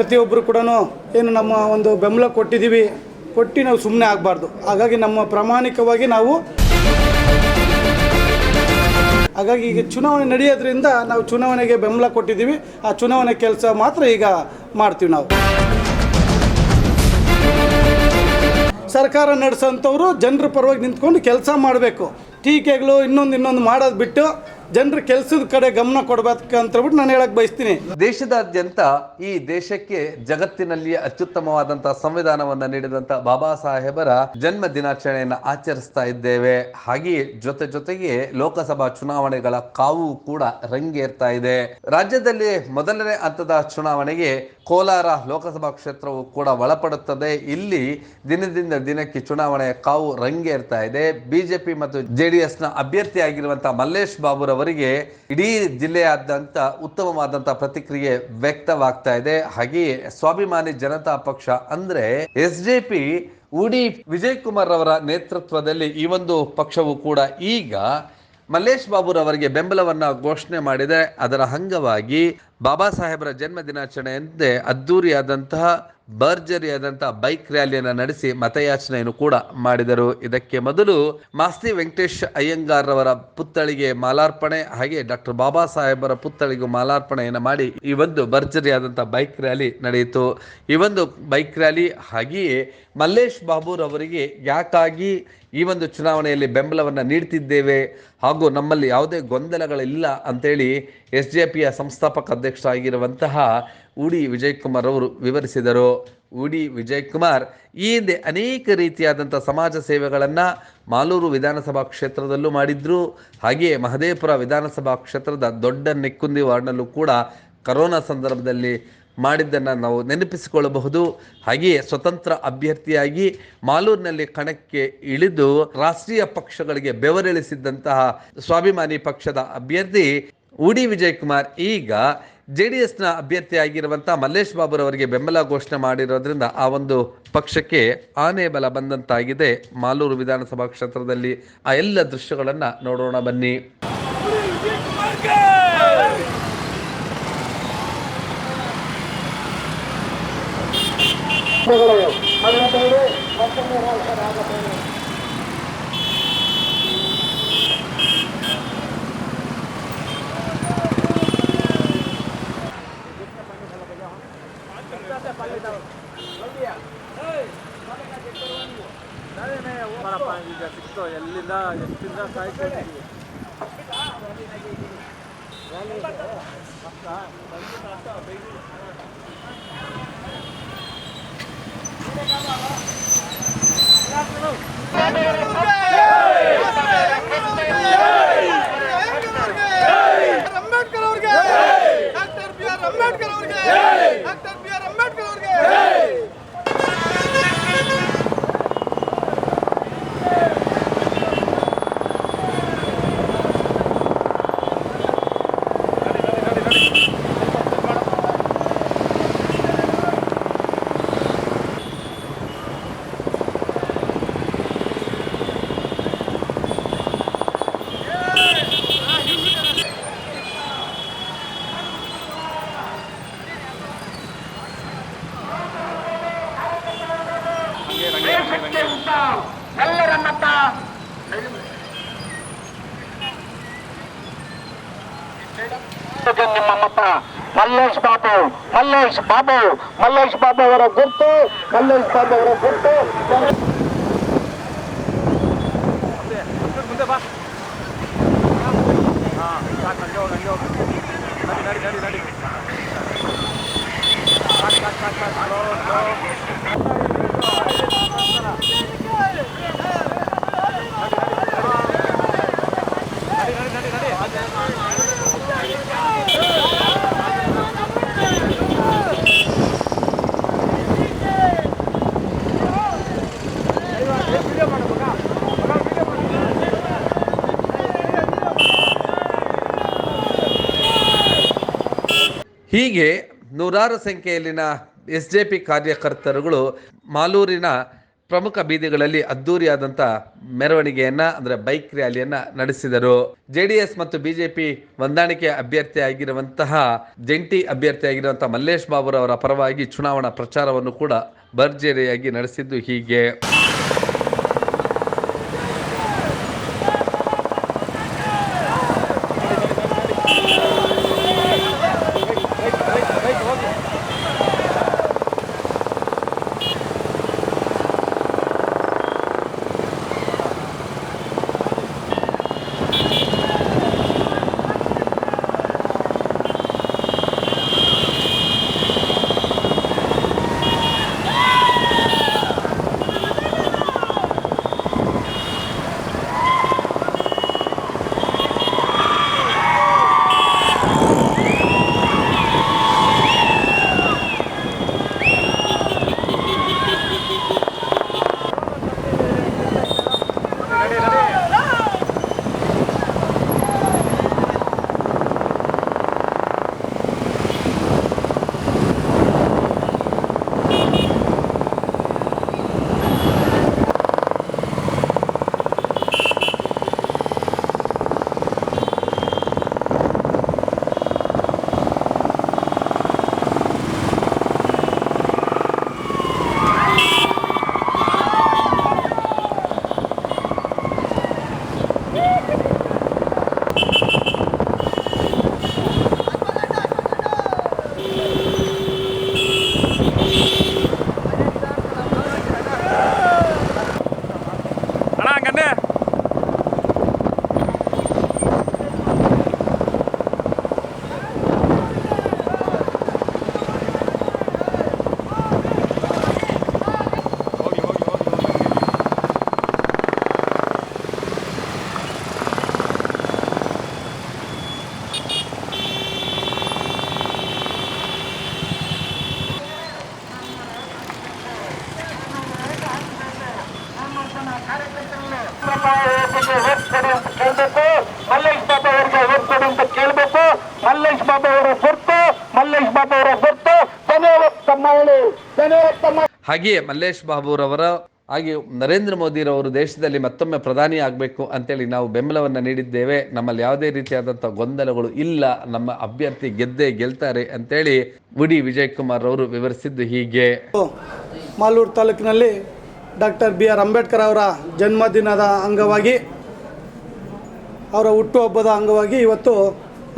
ಪ್ರತಿಯೊಬ್ಬರು ಕೂಡ ಏನು ನಮ್ಮ ಒಂದು ಬೆಂಬಲ ಕೊಟ್ಟಿದ್ದೀವಿ, ಕೊಟ್ಟು ನಾವು ಸುಮ್ಮನೆ ಆಗಬಾರ್ದು. ಹಾಗಾಗಿ ನಮ್ಮ ಪ್ರಾಮಾಣಿಕವಾಗಿ ನಾವು ಹಾಗಾಗಿ ಈಗ ಚುನಾವಣೆ ನಡೆಯೋದ್ರಿಂದ ನಾವು ಚುನಾವಣೆಗೆ ಬೆಂಬಲ ಕೊಟ್ಟಿದ್ದೀವಿ. ಆ ಚುನಾವಣೆ ಕೆಲಸ ಮಾತ್ರ ಈಗ ಮಾಡ್ತೀವಿ ನಾವು. ಸರ್ಕಾರ ನಡೆಸೋಂಥವ್ರು ಜನರ ಪರವಾಗಿ ನಿಂತ್ಕೊಂಡು ಕೆಲಸ ಮಾಡಬೇಕು. ಟೀಕೆಗಳು ಇನ್ನೊಂದು ಇನ್ನೊಂದು ಮಾಡೋದು ಬಿಟ್ಟು ಜನರ ಕೆಲಸದ ಕಡೆ ಗಮನ ಕೊಡಬೇಕು ಅಂತ ಹೇಳ್ಬಿಟ್ಟು ನಾನು ಹೇಳಕ್ ಬಯಸ್ತೀನಿ. ದೇಶದಾದ್ಯಂತ ಈ ದೇಶಕ್ಕೆ ಜಗತ್ತಿನಲ್ಲಿ ಅತ್ಯುತ್ತಮವಾದಂತಹ ಸಂವಿಧಾನವನ್ನ ನೀಡಿದಂತ ಬಾಬಾ ಸಾಹೇಬರ ಜನ್ಮ ದಿನಾಚರಣೆಯನ್ನ ಆಚರಿಸ್ತಾ ಇದ್ದೇವೆ. ಹಾಗೆಯೇ ಜೊತೆ ಜೊತೆಗೆ ಲೋಕಸಭಾ ಚುನಾವಣೆಗಳ ಕಾವು ಕೂಡ ರಂಗೇರ್ತಾ ಇದೆ. ರಾಜ್ಯದಲ್ಲಿ ಮೊದಲನೇ ಹಂತದ ಚುನಾವಣೆಗೆ ಕೋಲಾರ ಲೋಕಸಭಾ ಕ್ಷೇತ್ರವು ಕೂಡ ಒಳಪಡುತ್ತದೆ. ಇಲ್ಲಿ ದಿನದಿಂದ ದಿನಕ್ಕೆ ಚುನಾವಣೆಯ ಕಾವು ರಂಗೇರ್ತಾ ಇದೆ. ಬಿಜೆಪಿ ಮತ್ತು ಜೆ ಡಿ ಎಸ್ನ ಅಭ್ಯರ್ಥಿಯಾಗಿರುವಂತಹ ಮಲ್ಲೇಶ್ ಬಾಬುರವರಿಗೆ ಇಡೀ ಜಿಲ್ಲೆಯಾದ್ಯಂತ ಉತ್ತಮವಾದಂತಹ ಪ್ರತಿಕ್ರಿಯೆ ವ್ಯಕ್ತವಾಗ್ತಾ ಇದೆ. ಹಾಗೆಯೇ ಸ್ವಾಭಿಮಾನಿ ಜನತಾ ಪಕ್ಷ ಅಂದ್ರೆ ಎಸ್ ಜೆ ಪಿ, ಉಡಿ ವಿಜಯ್ ಕುಮಾರ್ ಅವರ ನೇತೃತ್ವದಲ್ಲಿ ಈ ಒಂದು ಪಕ್ಷವು ಕೂಡ ಈಗ ಮಲ್ಲೇಶ್ ಬಾಬುರವರಿಗೆ ಬೆಂಬಲವನ್ನ ಘೋಷಣೆ ಮಾಡಿದೆ. ಅದರ ಅಂಗವಾಗಿ ಬಾಬಾ ಸಾಹೇಬರ ಜನ್ಮ ದಿನಾಚರಣೆಯಂತೆ ಅದ್ದೂರಿಯಾದಂತಹ ಭರ್ಜರಿಯಾದಂತಹ ಬೈಕ್ ರ್ಯಾಲಿಯನ್ನು ನಡೆಸಿ ಮತಯಾಚನೆಯನ್ನು ಕೂಡ ಮಾಡಿದರು. ಇದಕ್ಕೆ ಮೊದಲು ಮಾಸ್ತಿ ವೆಂಕಟೇಶ್ ಅಯ್ಯಂಗಾರ್ ಅವರ ಪುತ್ಥಳಿಗೆ ಮಾಲಾರ್ಪಣೆ ಹಾಗೆ ಡಾಕ್ಟರ್ ಬಾಬಾ ಸಾಹೇಬರ ಪುತ್ಥಳಿಗೂ ಮಾಲಾರ್ಪಣೆಯನ್ನು ಮಾಡಿ ಈ ಒಂದು ಭರ್ಜರಿಯಾದಂಥ ಬೈಕ್ ರ್ಯಾಲಿ ನಡೆಯಿತು. ಈ ಒಂದು ಬೈಕ್ ರ್ಯಾಲಿ ಹಾಗೆಯೇ ಮಲ್ಲೇಶ್ ಬಾಬುರವರಿಗೆ ಯಾಕಾಗಿ ಈ ಒಂದು ಚುನಾವಣೆಯಲ್ಲಿ ಬೆಂಬಲವನ್ನು ನೀಡ್ತಿದ್ದೇವೆ ಹಾಗೂ ನಮ್ಮಲ್ಲಿ ಯಾವುದೇ ಗೊಂದಲಗಳಿಲ್ಲ ಅಂತೇಳಿ ಎಸ್ ಜೆ ಪಿಯ ಸಂಸ್ಥಾಪಕ ಅಧ್ಯಕ್ಷ ಆಗಿರುವಂತಹ ಉಡಿ ವಿಜಯ್ ಕುಮಾರ್ ಅವರು ವಿವರಿಸಿದರು. ಉಡಿ ವಿಜಯ್ ಕುಮಾರ್ ಈ ಹಿಂದೆ ಅನೇಕ ರೀತಿಯಾದಂಥ ಸಮಾಜ ಸೇವೆಗಳನ್ನು ಮಾಲೂರು ವಿಧಾನಸಭಾ ಕ್ಷೇತ್ರದಲ್ಲೂ ಮಾಡಿದ್ರು. ಹಾಗೆಯೇ ಮಹದೇಪುರ ವಿಧಾನಸಭಾ ಕ್ಷೇತ್ರದ ದೊಡ್ಡ ನೆಕ್ಕುಂದಿ ವಾರ್ಡ್ನಲ್ಲೂ ಕೂಡ ಕರೋನಾ ಸಂದರ್ಭದಲ್ಲಿ ಮಾಡಿದ್ದನ್ನು ನಾವು ನೆನಪಿಸಿಕೊಳ್ಳಬಹುದು. ಹಾಗೆಯೇ ಸ್ವತಂತ್ರ ಅಭ್ಯರ್ಥಿಯಾಗಿ ಮಾಲೂರಿನಲ್ಲಿ ಕಣಕ್ಕೆ ಇಳಿದು ರಾಷ್ಟ್ರೀಯ ಪಕ್ಷಗಳಿಗೆ ಬೆವರಿಳಿಸಿದ್ದಂತಹ ಸ್ವಾಭಿಮಾನಿ ಪಕ್ಷದ ಅಭ್ಯರ್ಥಿ ಉಡಿ ವಿಜಯ್ ಕುಮಾರ್ ಈಗ ಜೆ ಡಿ ಎಸ್ನ ಅಭ್ಯರ್ಥಿಯಾಗಿರುವಂಥ ಮಲ್ಲೇಶ್ ಬಾಬುರವರಿಗೆ ಬೆಂಬಲ ಘೋಷಣೆ ಮಾಡಿರೋದ್ರಿಂದ ಆ ಒಂದು ಪಕ್ಷಕ್ಕೆ ಆನೆ ಬಲ ಬಂದಂತಾಗಿದೆ. ಮಾಲೂರು ವಿಧಾನಸಭಾ ಕ್ಷೇತ್ರದಲ್ಲಿ ಆ ಎಲ್ಲ ದೃಶ್ಯಗಳನ್ನು ನೋಡೋಣ ಬನ್ನಿ. ಸಿಕ್ತು ಎಲ್ಲಿಂದ ಎಷ್ಟಿಂದ ಕಾಯ್ಕೊಂಡಿದ್ದೀವಿ ಅಂಬೇಡ್ಕರ್ ನಿಮ್ಮ ಮತ ಮಲ್ಲೇಶ್ ಬಾಬು ಮಲ್ಲೇಶ್ ಬಾಬು ಮಲ್ಲೇಶ್ ಬಾಬು ಅವರ ಗುರ್ತು, ಮಲ್ಲೇಶ್ ಬಾಬು ಅವರ ಗುರ್ತು. ನಡಿ ನಡಿ ನಡಿ ನಡಿ ಹೀಗೆ ನೂರಾರು ಸಂಖ್ಯೆಯಲ್ಲಿನ ಎಸ್ ಜೆ ಪಿ ಕಾರ್ಯಕರ್ತರುಗಳು ಮಾಲೂರಿನ ಪ್ರಮುಖ ಬೀದಿಗಳಲ್ಲಿ ಅದ್ದೂರಿಯಾದಂಥ ಮೆರವಣಿಗೆಯನ್ನ, ಅಂದರೆ ಬೈಕ್ ರ್ಯಾಲಿಯನ್ನ ನಡೆಸಿದರು. ಜೆಡಿಎಸ್ ಮತ್ತು ಬಿಜೆಪಿ ಹೊಂದಾಣಿಕೆ ಅಭ್ಯರ್ಥಿಯಾಗಿರುವಂತಹ, ಜಂಟಿ ಅಭ್ಯರ್ಥಿಯಾಗಿರುವಂಥ ಆಗಿರುವಂತಹ ಮಲ್ಲೇಶ್ ಬಾಬುರವರ ಪರವಾಗಿ ಚುನಾವಣಾ ಪ್ರಚಾರವನ್ನು ಕೂಡ ಭರ್ಜರಿಯಾಗಿ ನಡೆಸಿದ್ದು ಹೀಗೆ. ಹಾಗೆಯೇ ಮಲ್ಲೇಶ್ ಬಾಬುರವರ ಹಾಗೆ ನರೇಂದ್ರ ಮೋದಿರವರು ದೇಶದಲ್ಲಿ ಮತ್ತೊಮ್ಮೆ ಪ್ರಧಾನಿ ಆಗಬೇಕು ಅಂತೇಳಿ ನಾವು ಬೆಂಬಲವನ್ನು ನೀಡಿದ್ದೇವೆ. ನಮ್ಮಲ್ಲಿ ಯಾವುದೇ ರೀತಿಯಾದಂಥ ಗೊಂದಲಗಳು ಇಲ್ಲ. ನಮ್ಮ ಅಭ್ಯರ್ಥಿ ಗೆದ್ದೇ ಗೆಲ್ತಾರೆ ಅಂತೇಳಿ ಉಡಿ ವಿಜಯ್ ಕುಮಾರ್ ಅವರು ವಿವರಿಸಿದ್ದು ಹೀಗೆ. ಮಾಲೂರು ತಾಲೂಕಿನಲ್ಲಿ ಡಾಕ್ಟರ್ ಬಿ ಆರ್ ಅಂಬೇಡ್ಕರ್ ಅವರ ಜನ್ಮದಿನದ ಅಂಗವಾಗಿ, ಅವರ ಹುಟ್ಟುಹಬ್ಬದ ಅಂಗವಾಗಿ ಇವತ್ತು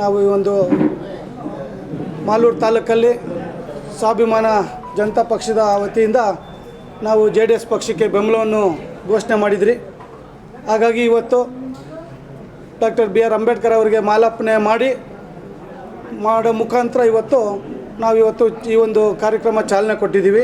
ನಾವು ಈ ಒಂದು ಮಾಲೂರು ತಾಲೂಕಲ್ಲಿ ಸ್ವಾಭಿಮಾನ ಜನತಾ ಪಕ್ಷದ ವತಿಯಿಂದ ನಾವು ಜೆ ಡಿ ಎಸ್ ಪಕ್ಷಕ್ಕೆ ಬೆಂಬಲವನ್ನು ಘೋಷಣೆ ಮಾಡಿದ್ರಿ. ಹಾಗಾಗಿ ಇವತ್ತು ಡಾಕ್ಟರ್ ಬಿ ಆರ್ ಅಂಬೇಡ್ಕರ್ ಅವರಿಗೆ ಮಾಲಾರ್ಪಣೆ ಮಾಡಿ, ಮಾಡೋ ಮುಖಾಂತರ ಇವತ್ತು ನಾವು ಇವತ್ತು ಈ ಒಂದು ಕಾರ್ಯಕ್ರಮ ಚಾಲನೆ ಕೊಟ್ಟಿದ್ದೀವಿ.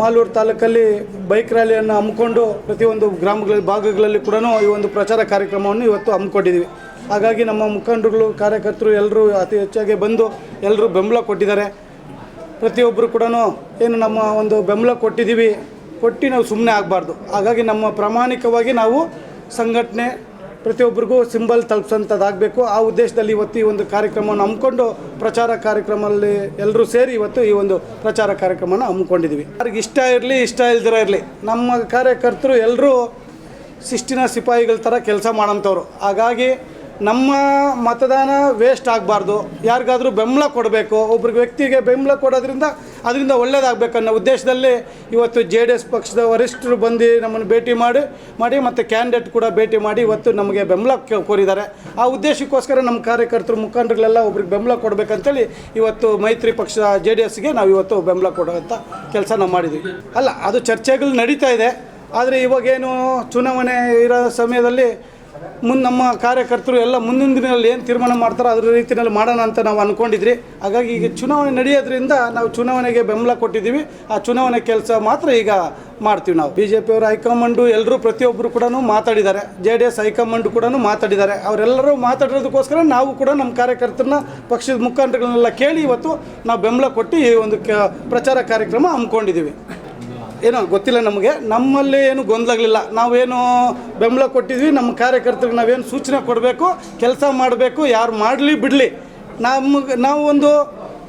ಮಾಲೂರು ತಾಲೂಕಲ್ಲಿ ಬೈಕ್ ರ್ಯಾಲಿಯನ್ನು ಹಮ್ಮಿಕೊಂಡು ಪ್ರತಿಯೊಂದು ಗ್ರಾಮಗಳ ಭಾಗಗಳಲ್ಲಿ ಕೂಡ ಈ ಒಂದು ಪ್ರಚಾರ ಕಾರ್ಯಕ್ರಮವನ್ನು ಇವತ್ತು ಹಮ್ಮಿಕೊಂಡಿದ್ದೀವಿ. ಹಾಗಾಗಿ ನಮ್ಮ ಮುಖಂಡರುಗಳು, ಕಾರ್ಯಕರ್ತರು ಎಲ್ಲರೂ ಅತಿ ಹೆಚ್ಚಾಗಿ ಬಂದು ಎಲ್ಲರೂ ಬೆಂಬಲ ಕೊಟ್ಟಿದ್ದಾರೆ. ಪ್ರತಿಯೊಬ್ಬರು ಕೂಡ ಏನು ನಮ್ಮ ಒಂದು ಬೆಂಬಲ ಕೊಟ್ಟಿದ್ದೀವಿ, ಕೊಟ್ಟು ನಾವು ಸುಮ್ಮನೆ ಆಗಬಾರ್ದು. ಹಾಗಾಗಿ ನಮ್ಮ ಪ್ರಾಮಾಣಿಕವಾಗಿ ನಾವು ಸಂಘಟನೆ ಪ್ರತಿಯೊಬ್ಬರಿಗೂ ಸಿಂಬಲ್ ತಲುಪಿಸೋಂಥದ್ದಾಗಬೇಕು ಆ ಉದ್ದೇಶದಲ್ಲಿ ಇವತ್ತು ಈ ಒಂದು ಕಾರ್ಯಕ್ರಮವನ್ನು ಹಮ್ಮಿಕೊಂಡು ಪ್ರಚಾರ ಕಾರ್ಯಕ್ರಮದಲ್ಲಿ ಎಲ್ಲರೂ ಸೇರಿ ಇವತ್ತು ಈ ಒಂದು ಪ್ರಚಾರ ಕಾರ್ಯಕ್ರಮನ ಹಮ್ಮಿಕೊಂಡಿದ್ದೀವಿ. ಅವ್ರಿಗೆ ಇಷ್ಟ ಇರಲಿ, ಇಷ್ಟ ಇಲ್ದಿರ ಇರಲಿ, ನಮ್ಮ ಕಾರ್ಯಕರ್ತರು ಎಲ್ಲರೂ ಶಿಸ್ತಿನ ಸಿಪಾಯಿಗಳ ಥರ ಕೆಲಸ ಮಾಡೋಂಥವ್ರು. ಹಾಗಾಗಿ ನಮ್ಮ ಮತದಾನ ವೇಸ್ಟ್ ಆಗಬಾರ್ದು. ಯಾರಿಗಾದರೂ ಬೆಂಬಲ ಕೊಡಬೇಕು, ಒಬ್ರಿಗೆ ವ್ಯಕ್ತಿಗೆ ಬೆಂಬಲ ಕೊಡೋದ್ರಿಂದ ಅದರಿಂದ ಒಳ್ಳೇದಾಗಬೇಕು ಅನ್ನೋ ಉದ್ದೇಶದಲ್ಲಿ ಇವತ್ತು ಜೆ ಡಿ ಎಸ್ ಪಕ್ಷದ ವರಿಷ್ಠರು ಬಂದು ನಮ್ಮನ್ನು ಭೇಟಿ ಮಾಡಿ ಮಾಡಿ ಮತ್ತು ಕ್ಯಾಂಡಿಡೇಟ್ ಕೂಡ ಭೇಟಿ ಮಾಡಿ ಇವತ್ತು ನಮಗೆ ಬೆಂಬಲ ಕೋರಿದ್ದಾರೆ. ಆ ಉದ್ದೇಶಕ್ಕೋಸ್ಕರ ನಮ್ಮ ಕಾರ್ಯಕರ್ತರು ಮುಖಂಡರುಗಳೆಲ್ಲ ಒಬ್ರಿಗೆ ಬೆಂಬಲ ಕೊಡಬೇಕಂತೇಳಿ ಇವತ್ತು ಮೈತ್ರಿ ಪಕ್ಷ ಜೆ ಡಿ ಎಸ್ಗೆ ನಾವು ಇವತ್ತು ಬೆಂಬಲ ಕೊಡುವಂಥ ಕೆಲಸ ನಾವು ಮಾಡಿದ್ದೀವಿ ಅಲ್ಲ, ಅದು ಚರ್ಚೆಗಳು ನಡೀತಾ ಇದೆ. ಆದರೆ ಇವಾಗೇನು ಚುನಾವಣೆ ಇರೋ ಸಮಯದಲ್ಲಿ ಮುಂದೆ ನಮ್ಮ ಕಾರ್ಯಕರ್ತರು ಎಲ್ಲ ಮುಂದಿನ ದಿನದಲ್ಲಿ ಏನು ತೀರ್ಮಾನ ಮಾಡ್ತಾರೋ ಅದ್ರ ರೀತಿಯಲ್ಲಿ ಮಾಡೋಣ ಅಂತ ನಾವು ಅಂದ್ಕೊಂಡಿದ್ರಿ ಹಾಗಾಗಿ ಈಗ ಚುನಾವಣೆ ನಡೆಯೋದ್ರಿಂದ ನಾವು ಚುನಾವಣೆಗೆ ಬೆಂಬಲ ಕೊಟ್ಟಿದ್ದೀವಿ. ಆ ಚುನಾವಣೆ ಕೆಲಸ ಮಾತ್ರ ಈಗ ಮಾಡ್ತೀವಿ ನಾವು. ಬಿ ಜೆ ಪಿಯವರ ಹೈಕಮಾಂಡು ಎಲ್ಲರೂ ಪ್ರತಿಯೊಬ್ಬರು ಕೂಡ ಮಾತಾಡಿದ್ದಾರೆ. ಜೆ ಡಿ ಎಸ್ ಹೈಕಮಾಂಡು ಕೂಡ ಮಾತಾಡಿದ್ದಾರೆ. ಅವರೆಲ್ಲರೂ ಮಾತಾಡಿರೋದಕ್ಕೋಸ್ಕರ ನಾವು ಕೂಡ ನಮ್ಮ ಕಾರ್ಯಕರ್ತರನ್ನ ಪಕ್ಷದ ಮುಖಾಂತರಗಳನ್ನೆಲ್ಲ ಕೇಳಿ ಇವತ್ತು ನಾವು ಬೆಂಬಲ ಕೊಟ್ಟು ಈ ಒಂದು ಪ್ರಚಾರ ಕಾರ್ಯಕ್ರಮ ಹಮ್ಮಿಕೊಂಡಿದ್ದೀವಿ. ಏನೋ ಗೊತ್ತಿಲ್ಲ ನಮಗೆ. ನಮ್ಮಲ್ಲಿ ಏನು ಗೊಂದಲಾಗಲಿಲ್ಲ ನಾವೇನು ಬೆಂಬಲ ಕೊಟ್ಟಿದ್ವಿ, ನಮ್ಮ ಕಾರ್ಯಕರ್ತರಿಗೆ ನಾವೇನು ಸೂಚನೆ ಕೊಡಬೇಕು, ಕೆಲಸ ಮಾಡಬೇಕು, ಯಾರು ಮಾಡಲಿ ಬಿಡಲಿ. ನಮಗೆ, ನಾವು ಒಂದು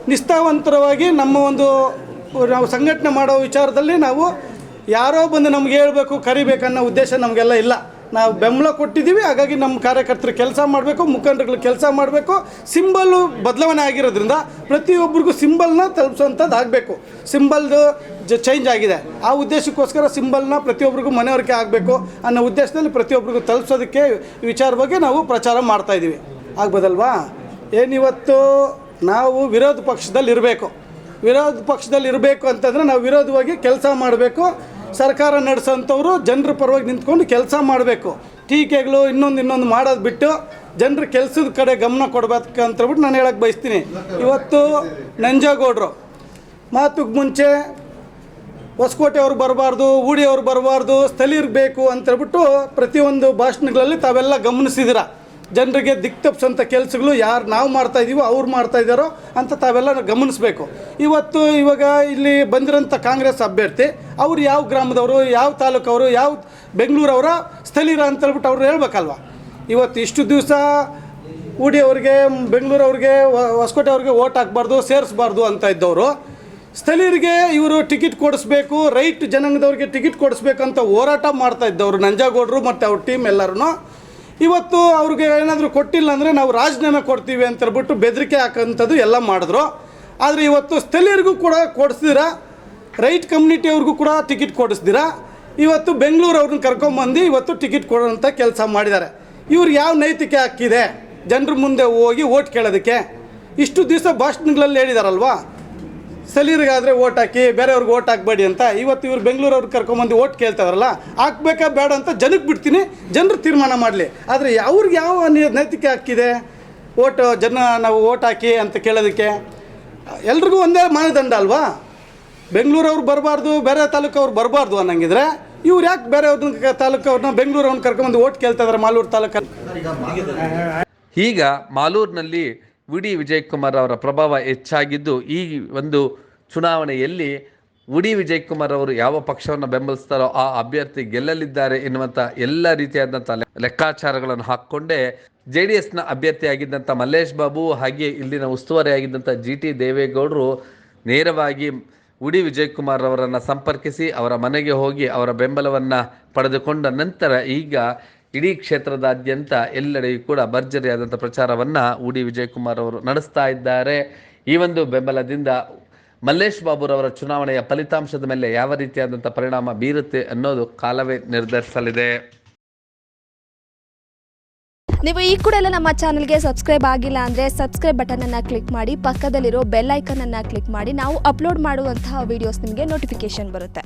ನಿಷ್ಠಾವಂತರವಾಗಿ ನಮ್ಮ ಒಂದು, ನಾವು ಸಂಘಟನೆ ಮಾಡೋ ವಿಚಾರದಲ್ಲಿ ನಾವು ಯಾರೋ ಬಂದು ನಮ್ಗೆ ಹೇಳಬೇಕು ಕರಿಬೇಕನ್ನೋ ಉದ್ದೇಶ ನಮಗೆಲ್ಲ ಇಲ್ಲ. ನಾವು ಬೆಂಬಲ ಕೊಟ್ಟಿದ್ದೀವಿ. ಹಾಗಾಗಿ ನಮ್ಮ ಕಾರ್ಯಕರ್ತರು ಕೆಲಸ ಮಾಡಬೇಕು, ಮುಖಂಡರುಗಳು ಕೆಲಸ ಮಾಡಬೇಕು. ಸಿಂಬಲ್ಲು ಬದಲಾವಣೆ ಆಗಿರೋದ್ರಿಂದ ಪ್ರತಿಯೊಬ್ಬರಿಗೂ ಸಿಂಬಲ್ನ ತಲುಪಿಸೋಂಥದ್ದು ಆಗಬೇಕು. ಸಿಂಬಲ್ದು ಜ ಚೇಂಜ್ ಆಗಿದೆ. ಆ ಉದ್ದೇಶಕ್ಕೋಸ್ಕರ ಸಿಂಬಲ್ನ ಪ್ರತಿಯೊಬ್ಬರಿಗೂ ಮನವರಿಕೆ ಆಗಬೇಕು ಅನ್ನೋ ಉದ್ದೇಶದಲ್ಲಿ ಪ್ರತಿಯೊಬ್ಬರಿಗೂ ತಲುಪಿಸೋದಕ್ಕೆ ವಿಚಾರ ಬಗ್ಗೆ ನಾವು ಪ್ರಚಾರ ಮಾಡ್ತಾಯಿದ್ದೀವಿ ಆಗ್ಬೋದಲ್ವಾ? ಏನಿವತ್ತು ನಾವು ವಿರೋಧ ಪಕ್ಷದಲ್ಲಿ ಇರಬೇಕು ವಿರೋಧ ಪಕ್ಷದಲ್ಲಿ ಇರಬೇಕು ಅಂತಂದರೆ ನಾವು ವಿರೋಧವಾಗಿ ಕೆಲಸ ಮಾಡಬೇಕು. ಸರ್ಕಾರ ನಡೆಸೋಂಥವ್ರು ಜನರ ಪರವಾಗಿ ನಿಂತ್ಕೊಂಡು ಕೆಲಸ ಮಾಡಬೇಕು. ಟೀಕೆಗಳು ಇನ್ನೊಂದು ಇನ್ನೊಂದು ಮಾಡೋದು ಬಿಟ್ಟು ಜನರ ಕೆಲಸದ ಕಡೆ ಗಮನ ಕೊಡಬೇಕು ಅಂತೇಳ್ಬಿಟ್ಟು ನಾನು ಹೇಳಕ್ಕೆ ಬಯಸ್ತೀನಿ. ಇವತ್ತು ನಂಜೇಗೌಡರು ಮಾತುಗೆ ಮುಂಚೆ ಹೊಸಕೋಟೆ ಅವ್ರು ಬರಬಾರ್ದು ಊಡಿಯವ್ರು ಬರಬಾರ್ದು, ಸ್ಥಳೀಯರು ಬೇಕು ಅಂತೇಳ್ಬಿಟ್ಟು ಪ್ರತಿಯೊಂದು ಭಾಷಣಗಳಲ್ಲಿ ತಾವೆಲ್ಲ ಗಮನಿಸಿದಿರ? ಜನರಿಗೆ ದಿಕ್ ತಪ್ಪಿಸೋಂಥ ಕೆಲಸಗಳು ಯಾರು ನಾವು ಮಾಡ್ತಾ ಇದ್ದೀವೋ ಅವ್ರು ಮಾಡ್ತಾ ಇದ್ದಾರೋ ಅಂತ ತಾವೆಲ್ಲ ಗಮನಿಸಬೇಕು. ಇವತ್ತು ಇವಾಗ ಇಲ್ಲಿ ಬಂದಿರೋಂಥ ಕಾಂಗ್ರೆಸ್ ಅಭ್ಯರ್ಥಿ, ಅವ್ರು ಯಾವ ಗ್ರಾಮದವರು, ಯಾವ ತಾಲೂಕವರು, ಯಾವ ಬೆಂಗಳೂರವರ ಸ್ಥಳೀಯರ ಅಂತ ಹೇಳ್ಬಿಟ್ಟು ಅವ್ರು ಹೇಳ್ಬೇಕಲ್ವ? ಇವತ್ತು ಇಷ್ಟು ದಿವಸ ಊಡಿ ಅವ್ರಿಗೆ ಬೆಂಗಳೂರವ್ರಿಗೆ ಹೊಸಕೋಟೆ ಅವ್ರಿಗೆ ಓಟ್ ಹಾಕ್ಬಾರ್ದು, ಸೇರಿಸ್ಬಾರ್ದು ಅಂತ ಇದ್ದವರು. ಸ್ಥಳೀಯರಿಗೆ ಇವರು ಟಿಕೆಟ್ ಕೊಡಿಸ್ಬೇಕು, ರೈಟ್ ಜನಾಂಗದವ್ರಿಗೆ ಟಿಕೆಟ್ ಕೊಡಿಸ್ಬೇಕಂತ ಹೋರಾಟ ಮಾಡ್ತಾ ಇದ್ದವರು ನಂಜಾಗೌಡರು ಮತ್ತು ಅವ್ರ ಟೀಮ್ ಎಲ್ಲರೂ ಇವತ್ತು ಅವ್ರಿಗೆ ಏನಾದರೂ ಕೊಟ್ಟಿಲ್ಲ ಅಂದರೆ ನಾವು ರಾಜೀನಾಮೆ ಕೊಡ್ತೀವಿ ಅಂತ ಹೇಳ್ಬಿಟ್ಟು ಬೆದರಿಕೆ ಹಾಕೋಂಥದ್ದು ಎಲ್ಲ ಮಾಡಿದ್ರು. ಆದರೆ ಇವತ್ತು ಸ್ಥಳೀಯರಿಗೂ ಕೂಡ ಕೊಡಿಸ್ದಿರ, ರೈಟ್ ಕಮ್ಯುನಿಟಿಯವ್ರಿಗೂ ಕೂಡ ಟಿಕೆಟ್ ಕೊಡಿಸ್ದಿರ. ಇವತ್ತು ಬೆಂಗಳೂರು ಅವ್ರನ್ನ ಕರ್ಕೊಂಬಂದು ಇವತ್ತು ಟಿಕೆಟ್ ಕೊಡೋಂಥ ಕೆಲಸ ಮಾಡಿದ್ದಾರೆ. ಇವ್ರು ಯಾವ ನೈತಿಕೆ ಹಾಕಿದೆ ಜನರ ಮುಂದೆ ಹೋಗಿ ಓಟ್ ಕೇಳೋದಕ್ಕೆ. ಇಷ್ಟು ದಿವಸ ಭಾಷಣಗಳಲ್ಲಿ ಹೇಳಿದಾರಲ್ವಾ? ಸ್ಥಳೀಯರಿಗಾದರೆ ಓಟ್ ಹಾಕಿ, ಬೇರೆಯವ್ರಿಗೆ ಓಟ್ ಹಾಕ್ಬೇಡಿ ಅಂತ ಇವತ್ತು ಇವ್ರು ಬೆಂಗಳೂರವ್ರು ಕರ್ಕೊಂಬಂದು ಓಟ್ ಕೇಳ್ತಾರಲ್ಲ ಹಾಕ್ಬೇಕಾ ಬೇಡ ಅಂತ ಜನಕ್ಕೆ ಬಿಡ್ತೀನಿ, ಜನರು ತೀರ್ಮಾನ ಮಾಡಲಿ. ಆದರೆ ಅವ್ರಿಗೆ ಯಾವ ನೈತಿಕ ಹಾಕಿದೆ ಓಟ್, ಜನ ನಾವು ಓಟ್ ಹಾಕಿ ಅಂತ ಕೇಳೋದಕ್ಕೆ? ಎಲ್ರಿಗೂ ಒಂದೇ ಮಾನದಂಡ ಅಲ್ವಾ? ಬೆಂಗಳೂರವ್ರು ಬರಬಾರ್ದು, ಬೇರೆ ತಾಲೂಕವ್ರು ಬರಬಾರ್ದು ಅನ್ನಂಗಿದ್ರೆ ಇವ್ರು ಯಾಕೆ ಬೇರೆಯವ್ರನ್ನ ತಾಲೂಕವ್ರನ್ನ ಬೆಂಗಳೂರವ್ರನ್ನ ಕರ್ಕೊಂಬಂದು ಓಟ್ ಕೇಳ್ತಾ ಇದಾರೆ ಮಾಲೂರು ತಾಲೂಕಲ್ಲಿ? ಈಗ ಮಾಲೂರಿನಲ್ಲಿ ವಿ ವಿಜಯ್ ಕುಮಾರ್ ಅವರ ಪ್ರಭಾವ ಹೆಚ್ಚಾಗಿದ್ದು, ಈ ಒಂದು ಚುನಾವಣೆಯಲ್ಲಿ ಉಡಿ ವಿಜಯ್ ಕುಮಾರ್ ಅವರು ಯಾವ ಪಕ್ಷವನ್ನು ಬೆಂಬಲಿಸ್ತಾರೋ ಆ ಅಭ್ಯರ್ಥಿ ಗೆಲ್ಲಲಿದ್ದಾರೆ ಎನ್ನುವಂಥ ಎಲ್ಲ ರೀತಿಯಾದಂಥ ಲೆಕ್ಕಾಚಾರಗಳನ್ನು ಹಾಕ್ಕೊಂಡೇ ಜೆ ಡಿ ಎಸ್ನ ಅಭ್ಯರ್ಥಿಯಾಗಿದ್ದಂಥ ಮಲ್ಲೇಶ್ ಬಾಬು ಹಾಗೆ ಇಲ್ಲಿನ ಉಸ್ತುವಾರಿಯಾಗಿದ್ದಂಥ ಜಿ ಟಿ ದೇವೇಗೌಡರು ನೇರವಾಗಿ ಉಡಿ ವಿಜಯಕುಮಾರ್ ಅವರನ್ನು ಸಂಪರ್ಕಿಸಿ ಅವರ ಮನೆಗೆ ಹೋಗಿ ಅವರ ಬೆಂಬಲವನ್ನು ಪಡೆದುಕೊಂಡ ನಂತರ ಈಗ ಇಡೀ ಕ್ಷೇತ್ರದಾದ್ಯಂತ ಎಲ್ಲೆಡೆಯೂ ಕೂಡ ಭರ್ಜರಿಯಾದಂಥ ಪ್ರಚಾರವನ್ನು ಉಡಿ ವಿಜಯಕುಮಾರ್ ಅವರು ನಡೆಸ್ತಾ ಇದ್ದಾರೆ. ಈ ಒಂದು ಬೆಂಬಲದಿಂದ ಮಲ್ಲೇಶ್ ಬಾಬುರವರ ಚುನಾವಣೆಯ ಫಲಿತಾಂಶದ ಮೇಲೆ ಯಾವ ರೀತಿಯಾದಂಥ ಪರಿಣಾಮ ಬೀರುತ್ತೆ ಅನ್ನೋದು ಕಾಲವೇ ನಿರ್ಧರಿಸಲಿದೆ. ನೀವು ಈ ಕೂಡ ಎಲ್ಲ ನಮ್ಮ ಚಾನಲ್ಗೆ ಸಬ್ಸ್ಕ್ರೈಬ್ ಆಗಿಲ್ಲ ಅಂದರೆ ಸಬ್ಸ್ಕ್ರೈಬ್ ಬಟನನ್ನು ಕ್ಲಿಕ್ ಮಾಡಿ, ಪಕ್ಕದಲ್ಲಿರೋ ಬೆಲ್ ಐಕನನ್ನು ಕ್ಲಿಕ್ ಮಾಡಿ, ನಾವು ಅಪ್ಲೋಡ್ ಮಾಡುವಂತಹ ವೀಡಿಯೋಸ್ ನಿಮಗೆ ನೋಟಿಫಿಕೇಶನ್ ಬರುತ್ತೆ.